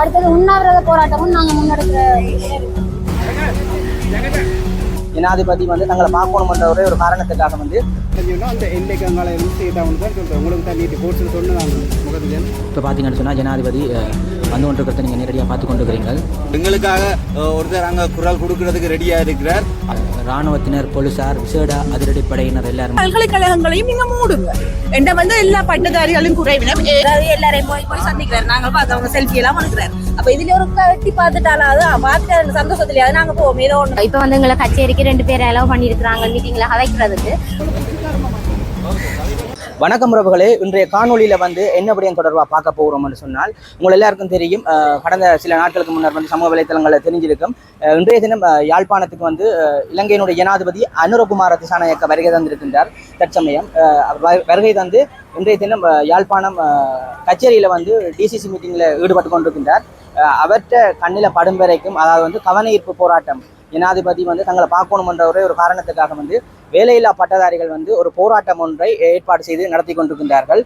அடுத்தது உண்ணாவிரத போராட்டமும் நாங்க முன்னெடுக்கிற ஜனாதிபதி வந்து தங்களை பார்க்கணுன்ற ஒரே ஒரு காரணத்துக்காக வந்து அந்த எல்லைக்கு அங்கால இருந்து தான் சொல்கிறேன் உங்களுக்கு தான் நீட்டு கோர்ட்ஸில் முகத்தில் இப்போ பார்த்தீங்கன்னு சொன்னால் ஜனாதிபதி வந்து கொண்டிருக்கிறத நீங்கள் நேரடியாக பார்த்து கொண்டு இருக்கிறீர்கள் எங்களுக்காக ஒருத்தர் அங்க குரல் கொடுக்கறதுக்கு ரெடியா இருக்கிறார். இராணுவத்தினர் போலீசார் விசேட அதிரடிப்படையினர் எல்லாரும். பல்கலைக்கழகங்களையும் நீங்க மூடுங்க. என்ன வந்து எல்லா பட்டதாரிகளும் குறைவினம் எல்லாரையும் போய் போய் சந்திக்கிறாரு. நாங்க பார்த்து அவங்க செல்ஃபி எல்லாம் எடுக்கிறாரு. அப்ப இதுல ஒரு கட்டி பார்த்துட்டாலாவது பார்த்துட்டு சந்தோஷத்துலயாவது நாங்க போவோம். ஏதோ ஒண்ணு. இப்ப வந்து எங்களை கச்சேரிக்கு ரெண்டு பேரை அலோவ் பண்ணியிருக்கிறாங்க மீட்டிங்ல கதைக்கிறதுக்கு வணக்கம் உறவுகளே. இன்றைய காணொளியில் வந்து என்ன விடயம் தொடர்பாக பார்க்க போகிறோம்னு சொன்னால் உங்கள் எல்லாருக்கும் தெரியும் கடந்த சில நாட்களுக்கு முன்னர் வந்து சமூக வலைத்தளங்களில் தெரிஞ்சிருக்கும் இன்றைய தினம் யாழ்ப்பாணத்துக்கு வந்து இலங்கையினுடைய ஜனாதிபதி அனுரகுமார திசாநாயக்க வருகை தந்திருக்கின்றார். தற்சமயம் வருகை தந்து இன்றைய தினம் யாழ்ப்பாணம் கச்சேரியில் வந்து டிசிசி மீட்டிங்கில் ஈடுபட்டு கொண்டிருக்கின்றார். அஹ், அவற்ற கண்ணில் படும் வரைக்கும் அதாவது வந்து கவன ஈர்ப்பு போராட்டம் ஜனாதிபதி வந்து தங்களை பார்க்கணுமென்ற ஒரே ஒரு காரணத்துக்காக வந்து வேலையில்லா பட்டதாரிகள் வந்து ஒரு போராட்டம் ஒன்றை ஏற்பாடு செய்து நடத்தி கொண்டிருக்கின்றார்கள்.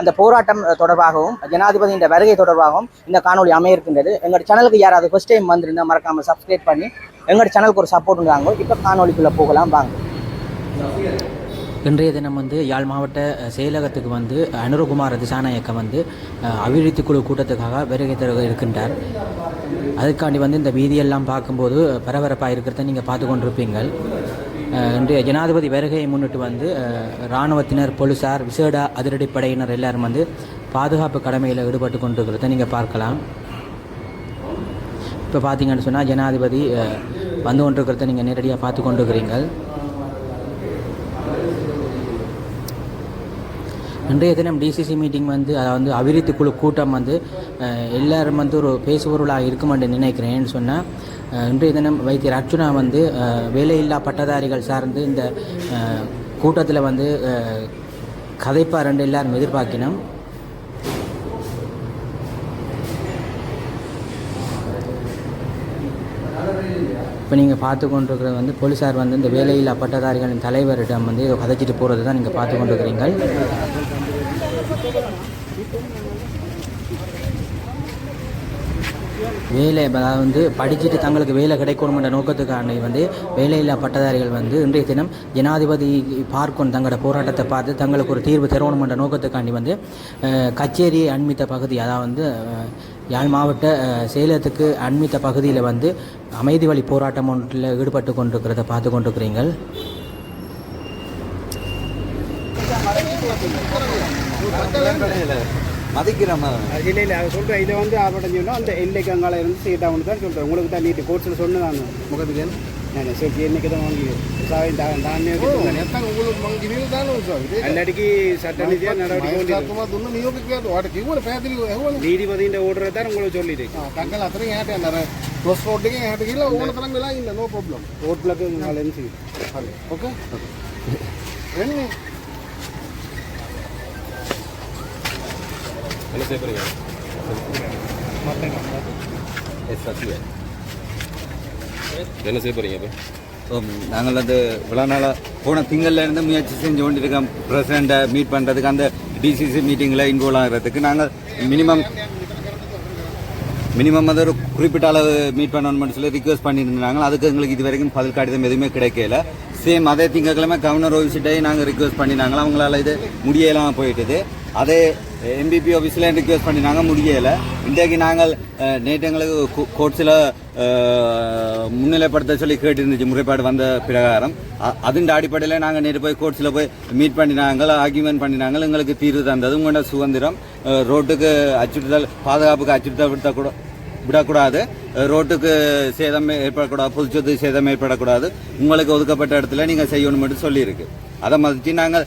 அந்த போராட்டம் தொடர்பாகவும் ஜனாதிபதியின் வருகை தொடர்பாகவும் இந்த காணொலி அமைய இருக்கின்றது எங்களோட சேனலுக்கு யாராவது ஃபர்ஸ்ட் டைம் வந்திருந்தால் மறக்காமல் சப்ஸ்கிரைப் பண்ணி எங்களோட சேனலுக்கு ஒரு சப்போர்ட் இருந்தாங்க இப்போ காணொலிக்குள்ளே போகலாம். வாங்க. இன்றைய தினம் வந்து யாழ் மாவட்ட செயலகத்துக்கு வந்து அனுரகுமார் திசாநாயக்கம் வந்து அபிவிருத்தி குழு கூட்டத்துக்காக வருகை தர இருக்கின்றார். அதுக்காண்டி வந்து இந்த வீதியெல்லாம் பார்க்கும்போது பரபரப்பாக இருக்கிறத நீங்கள் பார்த்து கொண்டிருப்பீங்கள். இன்றைய ஜனாதிபதி வருகையை முன்னிட்டு வந்து இராணுவத்தினர் போலீசார் விசேட அதிரடிப்படையினர் எல்லாரும் வந்து பாதுகாப்பு கடமையில் ஈடுபட்டு கொண்டிருக்கிறத நீங்கள் பார்க்கலாம். இப்போ பார்த்தீங்கன்னு சொன்னால் ஜனாதிபதி வந்து கொண்டிருக்கிறத நீங்கள் நேரடியாக பார்த்து கொண்டிருக்கிறீங்கள் இன்றைய தினம் டிசிசி மீட்டிங் வந்து அதாவது அபிவிருத்தி குழு கூட்டம் வந்து எல்லாரும் வந்து ஒரு பேசுபொருளாக இருக்கும் என்று நினைக்கிறேன்னு சொன்னால் இன்றைய தினம் வைத்தியர் அர்ச்சுனா வந்து வேலையில்லா பட்டதாரிகள் சார்ந்து இந்த கூட்டத்தில் வந்து கதைப்பா கதைப்பார் என்று எல்லாரும் எதிர்பார்க்கினோம் இப்போ நீங்கள் பார்த்து கொண்டிருக்கிறது வந்து போலீஸார் வந்து இந்த வேலையில்லா பட்டதாரிகளின் தலைவரிடம் வந்து இதை கதைச்சிட்டு போகிறது தான் நீங்கள் பார்த்து கொண்டிருக்கிறீங்கள் வேலை அதாவது வந்து படிச்சுட்டு தங்களுக்கு வேலை கிடைக்கணுமென்ற நோக்கத்துக்காண்டி வந்து வேலையில்லா பட்டதாரிகள் வந்து இன்றைய தினம் ஜனாதிபதி பார்க்கணும் தங்களோட போராட்டத்தை பார்த்து தங்களுக்கு ஒரு தீர்வு தரணுமென்ற நோக்கத்துக்காண்டி வந்து கச்சேரியை அண்மித்த பகுதி அதாவது வந்து யாழ் மாவட்ட சேலத்துக்கு அண்மித்த பகுதியில் வந்து அமைதி வழி போராட்டம் ஒன்றில் ஈடுபட்டு கொண்டிருக்கிறத பார்த்து கொண்டிருக்கிறீங்கள் மதிக்கிறோம்? இல்லை இல்லை அதை சொல்கிறேன் இதை வந்து ஆர்ப்பாட்டம் சொன்னால் அந்த எல்லைக்கு அங்கால இருந்து தான் சொல்கிறேன் உங்களுக்கு தான் நீட்டு கோர்ட்ஸில் சொன்ன நான் Ano, selfie yan kita mga gilid. Sa akin, dahan, dahan niya Oo, kita. ఎంత నువ్వు మంగినీళ్ళు దాని సార్ അല്ലടിക്ക് സട്ടൻ ഇത് ഞാൻ അവിടെ കൊണ്ടിരുന്നു അതൊന്നും നിയോഗിക്ക് വേണ്ട വാടക ഇവിടെ പേദലി എവിടെ നീതിപതിന്റെ ഓർഡർ എത്താൻ ഉള്ള ചൊല്ലിട്ട് തങ്ങൾ അത്രയും ഏട്ട എന്നാറ് ക്രോസ് റോഡിങ് ഏട്ടില്ല ഓണത്തരങ്കില്ല ഇല്ല നോ പ്രോബ്ലം റോട്ടിലൊക്കെ നിങ്ങൾ എന്ത് ചെയ്യും അതെ ഓക്കെ എന്നെ അല്ല സേപ്പറിയാ മത്തങ്ങ എസ് സത്യം என்ன செய்ய போறீங்க நாங்கள் வந்து இவ்வளோ நாளாக போன திங்கள்ல இருந்து முயற்சி செஞ்சு கொண்டிருக்கோம். பிரசிடண்ட்டை மீட் பண்ணுறதுக்கு அந்த டிசிசி மீட்டிங்கில் இன்வால்வ் ஆகிறதுக்கு நாங்கள் மினிமம் மினிமம் வந்து ஒரு குறிப்பிட்ட அளவு மீட் பண்ணணும்னு சொல்லி ரிக்வஸ்ட் பண்ணியிருந்தாங்க அதுக்கு எங்களுக்கு இது வரைக்கும் பதில் கடிதம் எதுவுமே கிடைக்கல. சேம் அதே திங்கக்கிழமை கவர்னர் ஆஃபீஸ்கிட்டே நாங்கள் ரிக்வஸ்ட் பண்ணினாங்களா அவங்களால இது முடியலாம் போயிட்டுது. அதே எம்பிபி ஆஃபீஸில் ரிக்வஸ்ட் பண்ணினாங்க முடியலை. இன்றைக்கு நாங்கள் நேற்று எங்களுக்கு கோர்ட்ஸில் முன்னிலைப்படுத்த சொல்லி கேட்டிருந்துச்சு. முறைப்பாடு வந்த பிரகாரம். அதன் அடிப்படையில் நாங்கள் நேற்று போய் கோர்ட்ஸில் போய் மீட் பண்ணினாங்க ஆர்கியூமெண்ட் பண்ணினாங்க எங்களுக்கு தீர்வு தந்தது. உங்களோட சுதந்திரம் ரோட்டுக்கு அச்சுறுத்தல் பாதுகாப்புக்கு அச்சுறுத்தல் விடுத்தக்கூட விடக்கூடாது. ரோட்டுக்கு சேதம் ஏற்படக்கூடாது. பொதுச்சொத்து சேதம் ஏற்படக்கூடாது. உங்களுக்கு ஒதுக்கப்பட்ட இடத்துல நீங்கள் செய்யணும் மட்டும் சொல்லியிருக்கு. அதை மதித்து நாங்கள்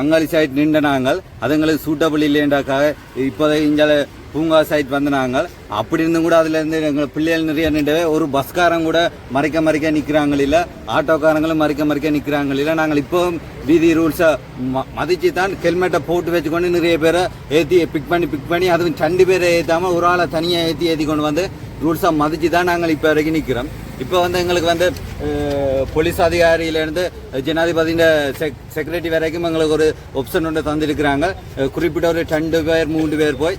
அங்காளி சைட் நின்ற நாங்கள். அதுங்களுக்கு சூட்டபிள் இல்லைன்றக்காக இப்போதை இங்கே பூங்கா சைட் வந்து நாங்கள். அப்படி இருந்தும் கூட அதுலேருந்து எங்கள் பிள்ளைகள் நிறைய நின்றவே ஒரு பஸ்காரங்க கூட மறைக்க மறைக்க நிற்கிறாங்க இல்லை ஆட்டோக்காரங்களும் மறைக்க மறைக்க நிற்கிறாங்க இல்லை நாங்கள் இப்போ வீதி ரூல்ஸை ம மதித்து தான் ஹெல்மெட்டை போட்டு வச்சுக்கொண்டு நிறைய பேரை ஏற்றி பிக் பண்ணி பிக் பண்ணி அதுவும் ரெண்டு பேரை ஏற்றாமல் ஒரு ஆளை தனியாக ஏற்றி ஏற்றி கொண்டு வந்து ரூல்ஸை மதித்து தான் நாங்கள் இப்போ வரைக்கும் நிற்கிறோம் இப்போ வந்து எங்களுக்கு வந்து போலீஸ் அதிகாரியிலேருந்து ஜனாதிபதியின் செக் செக்ரட்டரி வரைக்கும் எங்களுக்கு ஒரு ஆப்ஷன் ஒன்று தந்திருக்கிறாங்க. குறிப்பிட்ட ஒரு ரெண்டு பேர் மூன்று பேர் போய்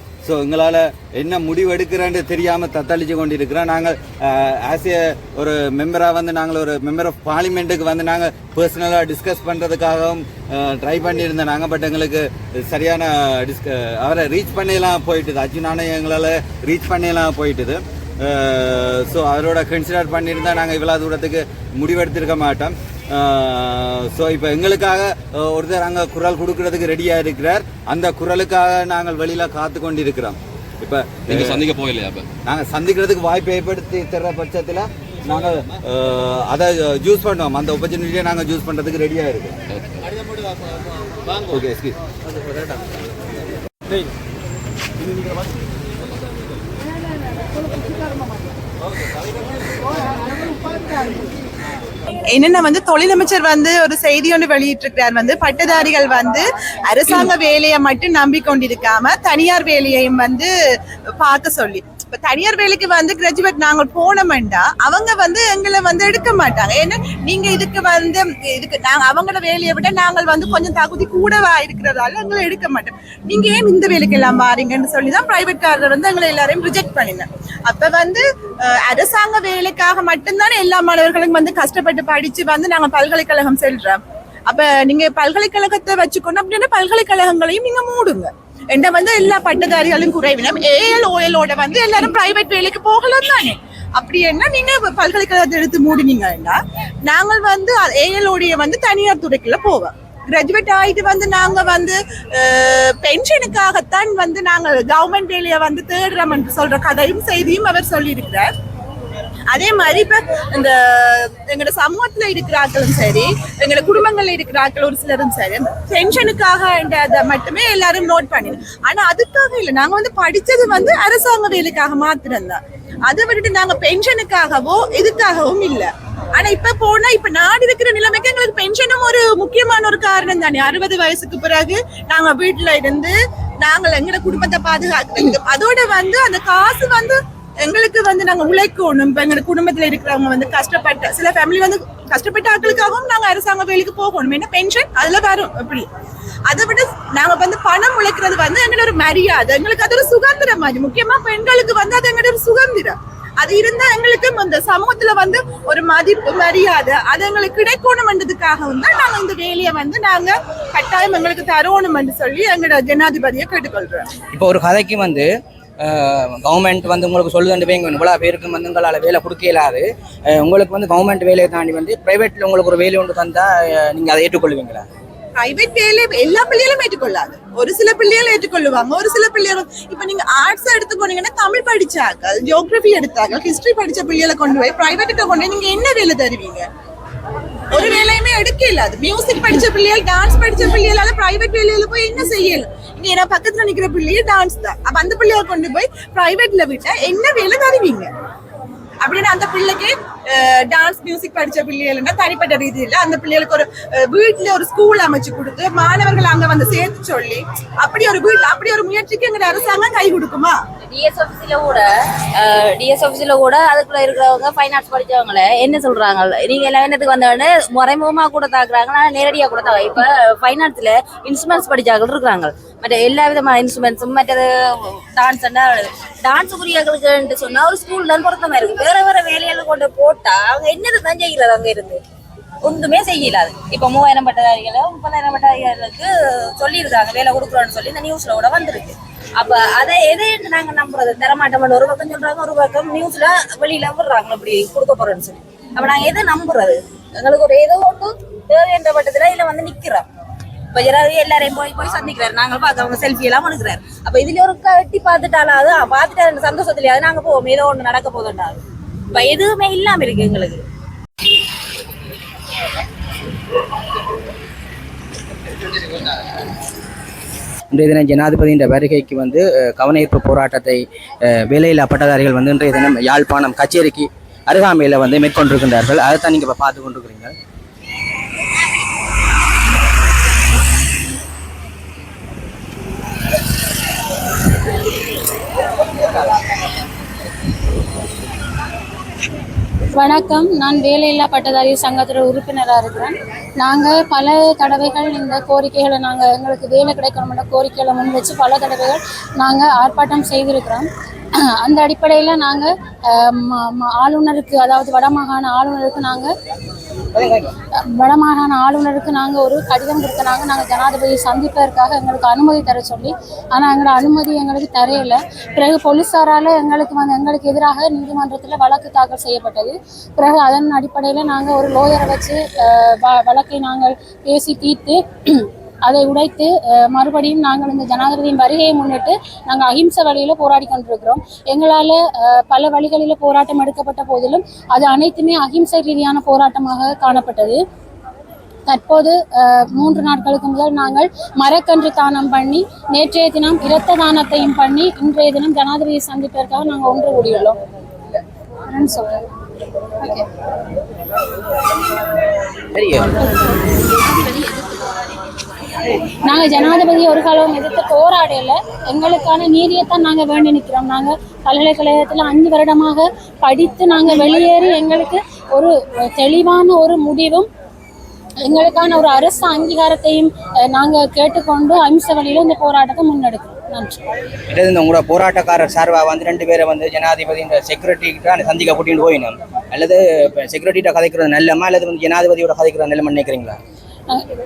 ஸோ எங்களால் என்ன முடிவெடுக்கிறேன்னு தெரியாமல் தத்தளிச்சு கொண்டிருக்கிறோம். நாங்கள் ஆஸ் ஏ ஒரு மெம்பராக வந்து நாங்கள் ஒரு மெம்பர் ஆஃப் பார்லிமெண்ட்டுக்கு வந்து நாங்கள் பர்சனலாக டிஸ்கஸ் பண்ணுறதுக்காகவும் ட்ரை பண்ணியிருந்தோம் நாங்கள் பட் எங்களுக்கு சரியான டிஸ்க அவரை ரீச் பண்ணியெல்லாம் போயிட்டுது. அர்ஜுனானே எங்களால் ரீச் பண்ணியெல்லாம் போயிட்டுது. ஸோ அவரோட கன்சிடர் பண்ணியிருந்தா நாங்கள் இவ்வளோ தூரத்துக்கு முடிவெடுத்திருக்க மாட்டோம். ஸோ இப்போ எங்களுக்காக ஒருத்தர் அங்கே குரல் கொடுக்கறதுக்கு ரெடியாக இருக்கிறார் அந்த குரலுக்காக நாங்கள் வெளியில் காத்து கொண்டிருக்கிறோம் இப்போ நீங்க சந்திக்க போகலையா அப்ப நாங்கள் சந்திக்கிறதுக்கு வாய்ப்பு ஏற்படுத்தி தர்ற பட்சத்தில் நாங்கள் அதை ஜூஸ் பண்ணுவோம் அந்த ஆப்பர்ச்சுனிட்டியை நாங்கள் ஜூஸ் பண்ணுறதுக்கு ரெடியாக இருக்கு ஓகே எஸ்கி என்னென்ன வந்து தொழிலமைச்சர் வந்து ஒரு செய்தி ஒன்று வெளியிட்டிருக்கிறார் வந்து பட்டதாரிகள் வந்து அரசாங்க வேலையை மட்டும் நம்பிக்கொண்டிருக்காம தனியார் வேலையையும் வந்து பார்க்க சொல்லி. இப்போ தனியார் வேலைக்கு வந்து கிராஜுவேட் நாங்கள் போனோம்டா அவங்க வந்து எங்களை வந்து எடுக்க மாட்டாங்க. ஏன்னா நீங்க இதுக்கு வந்து இதுக்கு நாங்கள் அவங்களோட வேலையை விட நாங்கள் வந்து கொஞ்சம் தகுதி கூடவா இருக்கிறதால எங்களை எடுக்க மாட்டோம். நீங்க ஏன் இந்த வேலைக்கு எல்லாம் மாறீங்கன்னு சொல்லி தான் பிரைவேட் காரில் வந்து எங்களை எல்லாரையும் ரிஜெக்ட் பண்ணினேன். அப்ப வந்து அரசாங்க வேலைக்காக மட்டும்தான் எல்லா மாணவர்களும் வந்து கஷ்டப்பட்டு படிச்சு வந்து நாங்க பல்கலைக்கழகம் செல்றோம். அப்ப நீங்க பல்கலைக்கழகத்தை வச்சுக்கணும் அப்படின்னா பல்கலைக்கழகங்களையும் நீங்க மூடுங்க. என்ன வந்து எல்லா பட்டதாரிகளும் குறைவினம் ஏஎல் ஓஎலோட வந்து எல்லாரும் பிரைவேட் வேலைக்கு போகலாம் தானே. அப்படி என்ன நீங்க பல்கலைக்கழகத்தை எடுத்து மூடினீங்கன்னா நாங்கள் வந்து ஏஎல்ஓடைய வந்து தனியார் துறைக்குள்ள போவோம் கிராஜுவேட் ஆயிட்டு வந்து நாங்க வந்து பென்ஷனுக்காகத்தான் வந்து நாங்கள் கவர்மெண்ட் வேலையை வந்து தேடுறோம் என்று சொல்ற கதையும் செய்தியும் அவர் சொல்லியிருக்கிறார். அதே மாதிரி இப்ப இந்த எங்களோட சமூகத்துல இருக்கிறார்களும் சரி எங்களோட குடும்பங்கள்ல இருக்கிறார்கள் ஒரு சிலரும் சரி பென்ஷனுக்காக அதை மட்டுமே எல்லாரும் நோட் பண்ணிடு ஆனா அதுக்காக இல்லை. நாங்க வந்து படிச்சது வந்து அரசாங்க வேலைக்காக மாத்திரம்தான் அதை விட்டுட்டு நாங்க பென்ஷனுக்காகவோ இதுக்காகவும் இல்ல. ஆனா இப்ப போனா இப்ப நாடு இருக்கிற நிலைமைக்கு எங்களுக்கு பென்ஷனும் ஒரு முக்கியமான ஒரு காரணம் தானே. அறுபது வயசுக்கு பிறகு நாங்க வீட்டுல இருந்து நாங்கள் எங்களோட குடும்பத்தை பாதுகாக்கிறதுக்கு அதோட வந்து அந்த காசு வந்து எங்களுக்கு வந்து நாங்க உழைக்கணும் இப்ப எங்க குடும்பத்துல இருக்கிறவங்க வந்து கஷ்டப்பட்ட சில ஃபேமிலி வந்து கஷ்டப்பட்ட ஆட்களுக்காகவும் நாங்க அரசாங்க வேலைக்கு போகணும். என்ன பென்ஷன் அதுல வரும் அப்படி. அதை விட நாங்க வந்து பணம் உழைக்கிறது வந்து எங்களோட ஒரு மரியாதை. எங்களுக்கு அது ஒரு சுதந்திரம் மாதிரி. முக்கியமா பெண்களுக்கு வந்து அது எங்களோட ஒரு சுதந்திரம். அது இருந்தா எங்களுக்கு அந்த சமூகத்துல வந்து ஒரு மதிப்பு மரியாதை அது எங்களுக்கு கிடைக்கணும்ன்றதுக்காகவும் தான் நாங்க இந்த வேலையை வந்து நாங்க கட்டாயம் எங்களுக்கு தரணும் சொல்லி எங்களோட ஜனாதிபதியை கேட்டுக்கொள்றோம். இப்போ ஒரு கதைக்கு வந்து கவர்மெண்ட் வந்து உங்களுக்கு சொல்லுதுண்டு வைங்க இவ்வளோ பேருக்கு வந்து உங்களால் வேலை கொடுக்க இயலாது. உங்களுக்கு வந்து கவர்மெண்ட் வேலையை தாண்டி வந்து ப்ரைவேட்டில் உங்களுக்கு ஒரு வேலை ஒன்று தந்தால் நீங்கள் அதை ஏற்றுக்கொள்வீங்களா? பிரைவேட் வேலை எல்லா பிள்ளைகளும் ஏற்றுக்கொள்ளாது. ஒரு சில பிள்ளைகள் ஏற்றுக்கொள்ளுவாங்க. ஒரு சில பிள்ளைகள் இப்ப நீங்க ஆர்ட்ஸ் எடுத்து போனீங்கன்னா தமிழ் படிச்சாக்கள் ஜியோகிரபி எடுத்தாக்கள் ஹிஸ்டரி படிச்ச பிள்ளைகளை கொண்டு போய் பிரைவேட்டுக்கு கொண்டு போய் நீங்க என்ன வேலை தருவீங்க? ஒரு வேலையுமே எடுக்க இல்லாது மியூசிக் படிச்ச பிள்ளைகள் டான்ஸ் படிச்ச பிள்ளைகளால பிரைவேட் வேலையில போய் என்ன செய்யல இங்க ஏன்னா பக்கத்துல நிக்கிற பிள்ளையே டான்ஸ் தான் அப்ப அந்த பிள்ளைய கொண்டு போய் பிரைவேட்ல விட்டா என்ன வேலை தருவீங்க அப்படின்னு அந்த பிள்ளைக்கு டான்ஸ் மியூசிக் படிச்ச பிள்ளைகள்னா தனிப்பட்ட ரீதியில் அந்த பிள்ளைகளுக்கு ஒரு வீட்டில் வீட்ல ஒரு ஸ்கூல் அமைச்சு கொடுத்து மாணவர்கள் அங்க வந்து சேர்த்து சொல்லி அப்படி ஒரு வீட்ல அப்படி ஒரு முயற்சிக்கு எங்க அரசாங்கம் கை கொடுக்குமா டிஎஸ் ஆஃபீஸில் கூட டிஎஸ் ஆஃபீஸில் கூட அதுக்குள்ள இருக்கிறவங்க ஃபைன் ஆர்ட்ஸ் படிச்சவங்கள என்ன சொல்றாங்க நீங்க எல்லாம் என்னத்துக்கு வந்தவொடனே மறைமுகமா கூட தாக்குறாங்க ஆனால் நேரடியாக கூட தாங்க இப்போ ஃபைன் ஆர்ட்ஸில் இன்ஸ்ட்ருமெண்ட்ஸ் படிச்சாக்கள் இருக்கிறாங்க மற்ற எல்லா விதமான இன்ஸ்ட்ருமெண்ட்ஸும் மற்றது டான்ஸ் டான்ஸ் புரியாக்களுக்கு சொன்னா ஒரு ஸ்கூல் தான் பொருத்தமா இருக்கு வேற வேற வேலைகளை கொண்டு போ போட்டா அவங்க என்னது தான் செய்யறது அங்க இருந்து. ஒன்றுமே செய்யலாது இப்போ மூவாயிரம் பட்டதாரிகளை முப்பதாயிரம் பட்டதாரிகளுக்கு சொல்லியிருக்காங்க வேலை கொடுக்குறோன்னு சொல்லி இந்த நியூஸ்ல கூட வந்திருக்கு. அப்ப அதை எதை நாங்க நம்புறது? தரமாட்டோம்னு ஒரு பக்கம் சொல்றாங்க ஒரு பக்கம் நியூஸ்ல வெளியில விடுறாங்க இப்படி கொடுக்க போறோம்னு சொல்லி. அப்ப நாங்க எதை நம்புறது? எங்களுக்கு ஒரு ஏதோ ஒன்று தேவைன்ற பட்டத்துல இதுல வந்து நிக்கிறோம். இப்ப யாராவது எல்லாரையும் போய் போய் சந்திக்கிறாரு நாங்க பார்க்க அவங்க செல்ஃபி எல்லாம் எடுக்கிறாரு அப்ப இதுல ஒரு கட்டி பார்த்துட்டாலும் பார்த்துட்டு அந்த சந்தோஷத்துலயாவது நாங்க போவோம் ஏதோ ஒண்ணு நடக்க போதுண்டாது எதுவுமே இல்லாம இருக்கு எங்களுக்கு. இன்றைய தினம் ஜனாதிபதியின் வருகைக்கு வந்து கவனயீர்ப்பு கவனஈர்ப்பு போராட்டத்தை வேலையில்லா பட்டதாரிகள் வந்து இன்றைய தினம் யாழ்ப்பாணம் கச்சேரிக்கு அருகாமையில் வந்து மேற்கொண்டிருக்கின்றார்கள். அதைத்தான் நீங்கள் இப்போ பார்த்து கொண்டிருக்கிறீங்க. வணக்கம். நான் வேலையில்லா பட்டதாரி சங்கத்தில் உறுப்பினராக இருக்கிறேன். நாங்கள் பல தடவைகள் இந்த கோரிக்கைகளை நாங்கள் எங்களுக்கு வேலை கிடைக்கணும்ன்ற கோரிக்கைகளை முன் வச்சு பல தடவைகள் நாங்கள் ஆர்ப்பாட்டம் செய்திருக்கிறோம். அந்த அடிப்படையில் நாங்கள் ஆளுநருக்கு அதாவது வடமாகாண ஆளுநருக்கு நாங்கள் வடமாகாண ஆளுநருக்கு நாங்கள் ஒரு கடிதம் கொடுத்தனாங்க. நாங்கள் ஜனாதிபதி சந்திப்பதற்காக எங்களுக்கு அனுமதி தர சொல்லி ஆனால் எங்களோட அனுமதி எங்களுக்கு தரையில. பிறகு போலீஸாரால் எங்களுக்கு வந்து எங்களுக்கு எதிராக நீதிமன்றத்தில் வழக்கு தாக்கல் செய்யப்பட்டது. பிறகு அதன் அடிப்படையில் நாங்கள் ஒரு லோயரை வச்சு வ- வழக்கை நாங்கள் பேசி தீர்த்து அதை உடைத்து மறுபடியும் நாங்கள் இந்த ஜனாதிபதியின் வருகையை முன்னிட்டு நாங்கள் அஹிம்சை வழியில் போராடி கொண்டிருக்கிறோம். எங்களால் பல வழிகளில் போராட்டம் எடுக்கப்பட்ட போதிலும் அது அனைத்துமே அஹிம்சை ரீதியான போராட்டமாக காணப்பட்டது. தற்போது மூன்று நாட்களுக்கு முதல் நாங்கள் மரக்கன்று தானம் பண்ணி நேற்றைய தினம் இரத்த தானத்தையும் பண்ணி இன்றைய தினம் ஜனாதிபதியை சந்திப்பதற்காக நாங்கள் ஒன்று கூடியுள்ளோம். சொல்றேன். ஓகே. நாங்கள் நாங்க ஜனாதிபதி ஒரு காலம் எதிர்த்து போராடல. எங்களுக்கான நீதியைத்தான் நாங்க வேண்டி நிற்கிறோம் நாங்க பல்கலைக்கழகத்துல அஞ்சு வருடமாக படித்து நாங்க வெளியேறி எங்களுக்கு ஒரு தெளிவான ஒரு முடிவும் எங்களுக்கான ஒரு அரசு அங்கீகாரத்தையும் நாங்கள் நாங்க கேட்டுக்கொண்டு அம்ச வழியில இந்த போராட்டத்தை முன்னெடுக்கிறோம். நன்றி. இந்த உங்களோட போராட்டக்காரர் சார்பாக வந்து ரெண்டு பேரை வந்து ஜனாதிபதி இந்த செக்யூரிட்டிகிட்ட சந்திக்க கூட்டிகிட்டு போயினோம். அல்லது இப்போ கதைக்கிறது நல்லமா? அல்லது வந்து ஜனாதிபதியோட கதைக்கிறது நல்லமா நினைக்கிறீங்களா?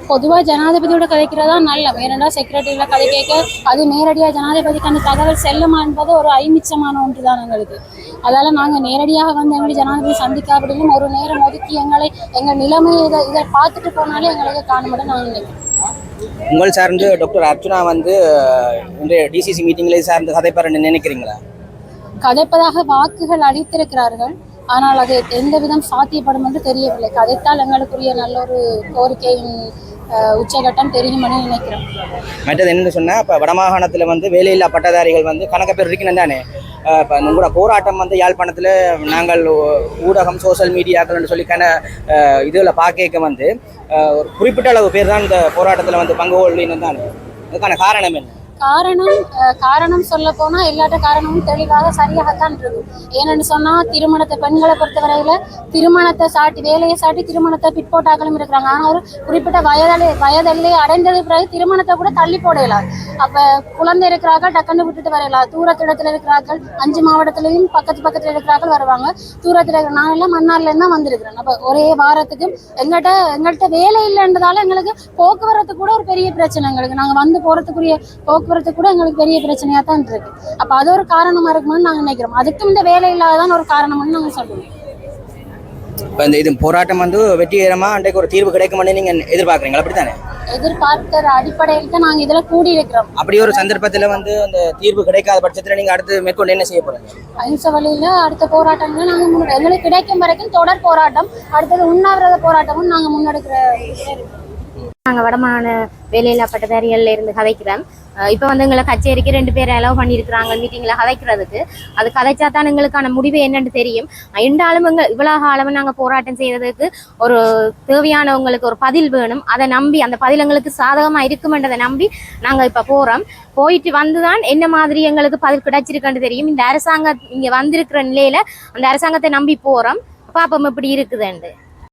பொதுவாக ஜனாதிபதியோட கதைக்கிறதா நல்ல. ஏனென்றா செக்ரட்டரியில் கதை கேட்க அது நேரடியாக ஜனாதிபதிக்கு அந்த தகவல் செல்லுமா என்பது ஒரு ஐமிச்சமான ஒன்று தான் எங்களுக்கு. அதால் நாங்கள் நேரடியாக வந்து எங்களை ஜனாதிபதி சந்திக்காவிடலும் ஒரு நேரம் ஒதுக்கி எங்களை எங்கள் நிலைமையை இதை இதை பார்த்துட்டு போனாலே எங்களுக்கு காணும்பட நாங்கள் நினைக்கிறோம் உங்கள் சார்ந்து டாக்டர் அர்ச்சுனா வந்து இன்றைய டிசிசி மீட்டிங்லேயே சார்ந்து கதைப்பாருன்னு நினைக்கிறீங்களா? கதைப்பதாக வாக்குகள் அளித்திருக்கிறார்கள். ஆனால் அது எந்த விதம் சாத்தியப்படும் என்று தெரியவில்லை. அதைத்தான் எங்களுக்குரிய நல்ல ஒரு கோரிக்கையின் உச்சகட்டம் தெரியுமென நினைக்கிறோம். மற்றது என்ன சொன்னால் இப்போ வடமாகாணத்தில் வந்து வேலையில்லா பட்டதாரிகள் வந்து கணக்க பேர் இருக்கணும் தானே? இப்போ உங்களோட போராட்டம் வந்து யாழ்ப்பாணத்தில் நாங்கள் ஊடகம் சோஷியல் மீடியாக்கள்னு சொல்லி கன இதில் பார்க்க வந்து ஒரு குறிப்பிட்ட அளவு பேர் தான் இந்த போராட்டத்தில் வந்து பங்கு கொள்ளின்னு தானே அதுக்கான காரணம் என்ன? காரணம் காரணம் சொல்ல போனா எல்லாட்ட காரணமும் தெளிவாக சரியாகத்தான் இருக்கும் ஏன்னு சொன்னா திருமணத்தை பெண்களை பொறுத்தவரையில திருமணத்தை சாட்டி வேலையை சாட்டி திருமணத்தை பிற்போட்டாக்களும் இருக்கிறாங்க. ஆனா ஒரு குறிப்பிட்ட வயதலை வயதிலே அடைந்தது பிறகு திருமணத்தை கூட தள்ளி போடலாம். அப்ப குழந்தை இருக்கிறார்கள் டக்குன்னு விட்டுட்டு வரையலாம் தூரத்திடத்துல இருக்கிறார்கள் அஞ்சு மாவட்டத்திலையும் பக்கத்து பக்கத்துல இருக்கிறார்கள் வருவாங்க. தூரத்துல இருக்கிற நான் எல்லாம் மன்னார்லேருந்து தான் வந்திருக்கிறேன். அப்ப ஒரே வாரத்துக்கு எங்கள்கிட்ட எங்கள்கிட்ட வேலை இல்லைன்றதால எங்களுக்கு போக்குவரத்து கூட ஒரு பெரிய பிரச்சனை எங்களுக்கு. நாங்க வந்து போறதுக்குரிய போக்குவரத்து கூட எங்களுக்கு பெரிய பிரச்சனையா தான் இருக்கு. அப்ப அது ஒரு காரணமா இருக்குமான்னு நாங்க நினைக்கிறோம். அதுக்கும் இந்த வேலை இல்லாததான் ஒரு காரணம்னு நாங்க சொல்லுவோம் இப்போ இந்த இது போராட்டம் வந்து வெற்றிகரமாக அன்றைக்கு ஒரு தீர்வு கிடைக்கும்னு நீங்கள் எதிர்பார்க்குறீங்களா? அப்படி தானே எதிர்பார்க்கிற அடிப்படையில் தான் நாங்க இதுல கூடி இருக்கிறோம் அப்படி ஒரு சந்தர்ப்பத்தில் வந்து அந்த தீர்வு கிடைக்காத பட்சத்தில் நீங்கள் அடுத்து மேற்கொண்டு என்ன செய்ய போகிறீங்க அஹிம்சை வழியில அடுத்த போராட்டங்களை நாங்க முன்னெடு எங்களுக்கு கிடைக்கும் வரைக்கும் தொடர் போராட்டம் அடுத்தது உண்ணாவிரத போராட்டமும் நாங்க முன்னெடுக்கிற. நாங்கள் வடமான வேலையில்லா பட்டதாரிகள்ல இருந்து கதைக்கிறோம் இப்போ வந்து எங்களை கச்சேரிக்கு ரெண்டு பேரை அலோவ் பண்ணியிருக்கிறாங்க மீட்டிங்கில் கதைக்கிறதுக்கு. அது கதைச்சா தான் எங்களுக்கான முடிவு என்னன்னு தெரியும். இருந்தாலும் எங்கள் இவ்வளோ காலம் நாங்கள் போராட்டம் செய்யறதுக்கு ஒரு தேவையானவங்களுக்கு ஒரு பதில் வேணும். அதை நம்பி அந்த பதில் எங்களுக்கு சாதகமாக இருக்குமென்றதை நம்பி நாங்கள் இப்போ போகிறோம் போயிட்டு வந்து தான் என்ன மாதிரி எங்களுக்கு பதில் கிடைச்சிருக்குன்னு தெரியும். இந்த அரசாங்கம் இங்கே வந்திருக்கிற நிலையில் அந்த அரசாங்கத்தை நம்பி போகிறோம் பாப்பம் இப்படி இருக்குதுன்ட்டு.